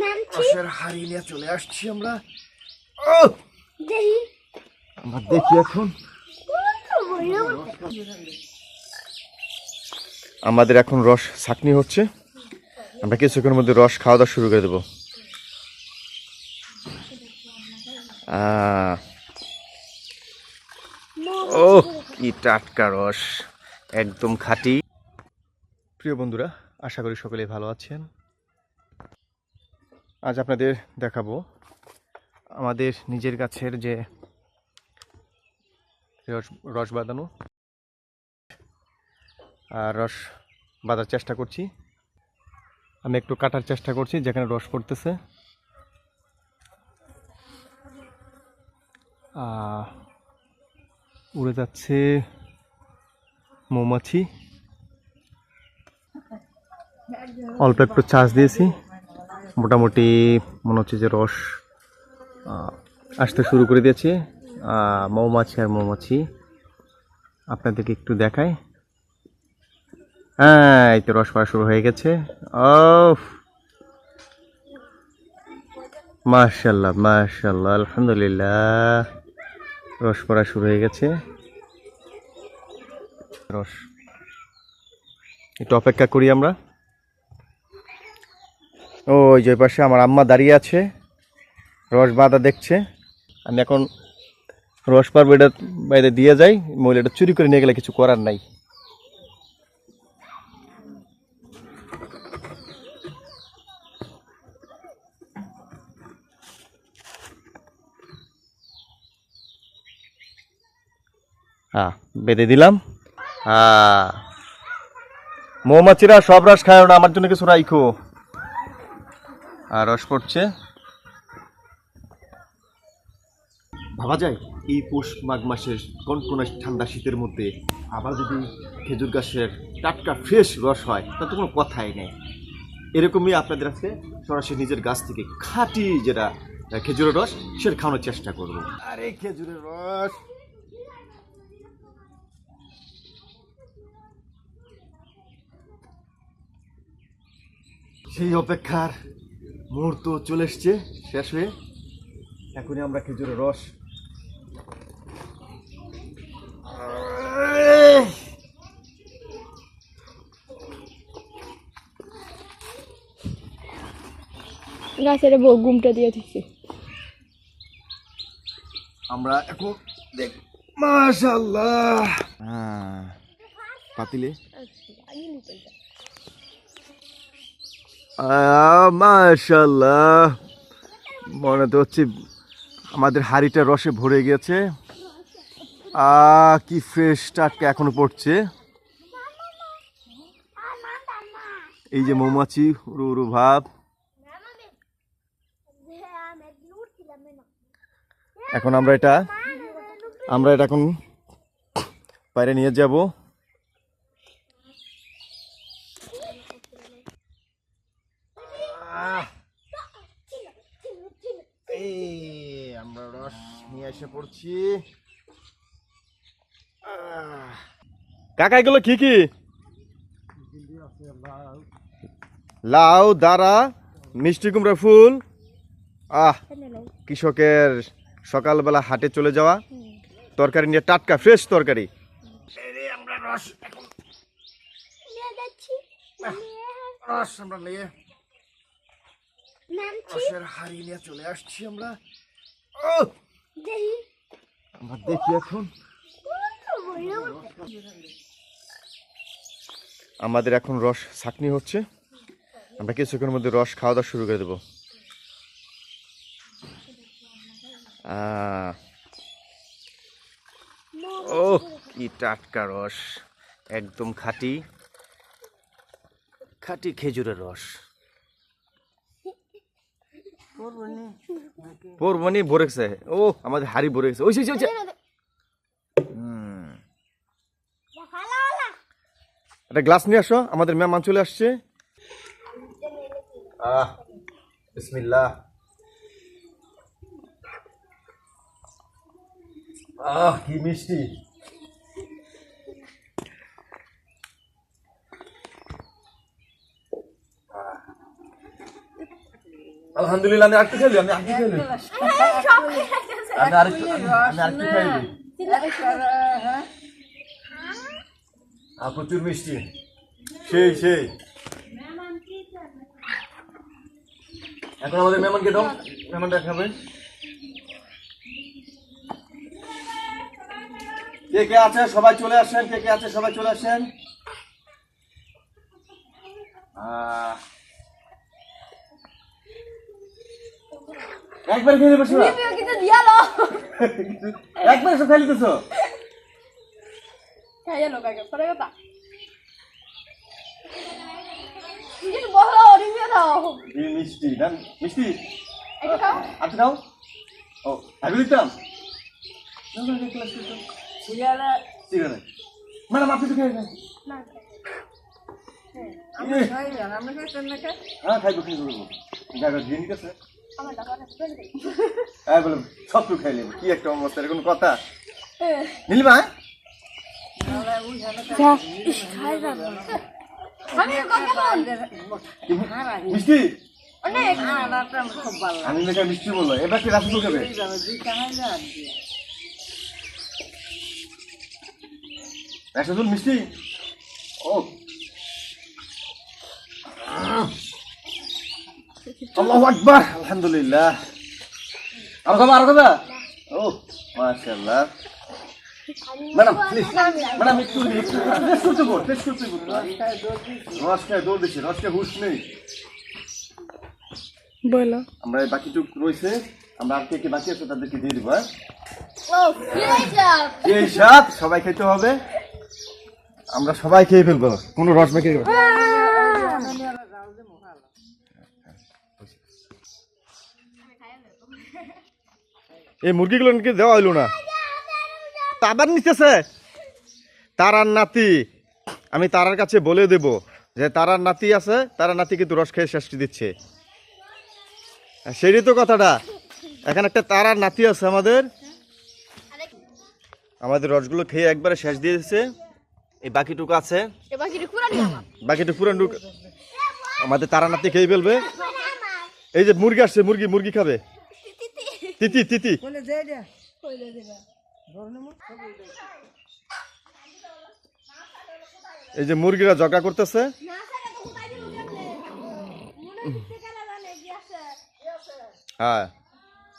নামছি রসের হাড়ি নিয়ে চলে আসছি আমরা। আমরা দেখি এখন। আমাদের এখন রস ছাকনি হচ্ছে। আমরা কিছুক্ষণের মধ্যে রস খাওয়া দাওয়া শুরু করে দেবো। আহ, ও কি টাটকা রস। একদম খাঁটি। প্রিয় বন্ধুরা আশা করি সকলেই ভালো আছেন। আজ আপনাদের দেখাবো। আমাদের নিজের গাছের যে রস রস বাঁধানো, আর রস বাঁধার চেষ্টা করছি। আমি একটু কাটার চেষ্টা করছি, যেখানে রস পড়তেছে। উড়ে যাচ্ছে মৌমাছি। অল্প একটু চাষ দিয়েছি। মোটামুটি মনে হচ্ছে যে রস আসতে শুরু করে দিয়েছে। মৌমাছি আর মৌমাছি, আপনাদেরকে একটু দেখাই। হ্যাঁ এই তো রস পড়া শুরু হয়ে গেছে। ও মাশাল্লাহ মাশাল্লাহ আলহামদুলিল্লাহ। রস পড়া শুরু হয়ে গেছে। রস, একটু অপেক্ষা করি আমরা। ওই যে পাশে আমার আম্মা দাঁড়িয়ে আছে। রস বাঁধা দেখছে। আমি এখন রস পারব এটা বাইরে দিয়ে যাই, মহিলাটা চুরি করে নিয়ে গেলে কিছু করার নাই। হ্যাঁ বেঁধে দিলাম। হ্যাঁ মৌমাছিরা সব রস খায় না, আমার জন্য কিছু রাইখো। রস পড়ছে। ভাবা যায় এই পৌষ মাঘ মাসের কনকনা ঠান্ডা শীতের মধ্যে আবার যদি খেজুর গাছের টাটকা ফ্রেশ রস হয় তা তো কোনো কথাই নেই। এরকমই আপনাদের আজকে সরাসরি নিজের গাছ থেকে খাঁটি যেটা খেজুরের রস সেটা খাওয়ানোর চেষ্টা করব। আরে খেজুরের রস! সেই অপেক্ষার মুহূর্ত চলে এসছে শেষ হয়ে। এখনই আমরা খেজুরের রস। গাছের বউ ঘুমটা দিয়ে দিচ্ছি। আমরা এখন দেখ মাশাল্লাহ হ্যাঁ পাতিলে। মাশাল্লাহ মনে তো হচ্ছে আমাদের হাড়িটা রসে ভরে গেছে। কি ফ্রেশ টাটকা এখনও পড়ছে। এই যে মৌমাছি উড়ু উড়ু ভাব। এখন আমরা এটা আমরা এটা এখন বাইরে নিয়ে যাব। এই আমরা রস নিয়ে এসে পড়ছি। আহ, কাকা এগুলো কি কি? লাউ দাঁড়া মিষ্টি কুমড়া ফুল। আহ কৃষকের সকালবেলা হাটে চলে যাওয়া। তরকারি নিয়ে টাটকা ফ্রেশ তরকারি। রস আমরা নিয়ে চলে আসছি আমরা। দেখি আমরা দেখি এখন। আমাদের এখন রস ছাকনি হচ্ছে। আমরা কিছুক্ষণের মধ্যে রস খাওয়া দাওয়া শুরু করে দেবো। ও কি টাটকা রস। একদম খাঁটি। খাঁটি খেজুরের রস। ও আমাদের হাড়ি ভরে ওই সেই, সেই। একটা গ্লাস নিয়ে আসো আমাদের মেহমান চলে আসছে। আহ বিসমিল্লাহ। আহ কি মিষ্টি। আলহামদুলিল্লাহ আমি আরেকটু খাইলি আমি আরেকটু খাইলি আমি আরেকটু আমি আরেকটু খাইলি আর প্রচুর মিষ্টি। সেই সেই। এখন আমাদের মেহমানকে দাও। মেহমানটা খাবে। কে কে আছে? সবাই চলে আসেন। কে কে আছে? সবাই চলে আসেন। আহ, একবার খেয়ে বসে কিন্তু দিয়ালো একবার এসব খাই লিতেছ খাইয়া লোক আগে পরে কথা কিন্তু বহলো রিভিউ দাও। মিষ্টি না মিষ্টি? এটা খাও। আচ্ছা দাও ও দিতাম। ম্যাডাম আপনি তো খাইবো খাইবো। জায়গা দিয়ে নিতেছে। হ্যাঁ বলে সব খাই নেব কি একটা অবস্থা এর কোনো কথা নীলিমা মিষ্টি? আমি মেয়েটা মিষ্টি বলল এবার কি রাসুল খাবে রাসুল মিষ্টি ও আল্লাহু আকবার আলহামদুলিল্লাহ। আর খাবা আর খাবা ও মাশাআল্লাহ। ম্যাডাম প্লিজ ম্যাডাম একটু একটু টেস্ট করতে বল টেস্ট করতে বল। রস খায় দৌড় দিচ্ছে রস খায় হুশ নেই। বলো। আমরা বাকিটুক রয়েছে আমরা আর কে কে বাকি আছে তাদেরকে দিয়ে দিব হ্যাঁ? এই সাত সবাই খেতে হবে। আমরা সবাই খেয়ে ফেলব। কোনো রস মেখে এই মুরগিগুলো নাকি দেওয়া হইল না? আবার নিতেছে তারার নাতি। আমি তারার কাছে বলে দেব যে তারার নাতি আছে তারার নাতি কিন্তু রস খেয়ে শেষ দিচ্ছে। সেটাই তো কথাটা। এখানে একটা তারার নাতি আছে আমাদের। আমাদের রসগুলো খেয়ে একবারে শেষ দিয়ে দিচ্ছে। এই বাকিটুকু আছে। বাকিটুকু পুরান আমাদের তারা নাতি খেয়ে ফেলবে। এই যে মুরগি আসছে মুরগি মুরগি খাবে। তিতি তিতি। এই যে মুরগিরা জগা করতেছে। হ্যাঁ।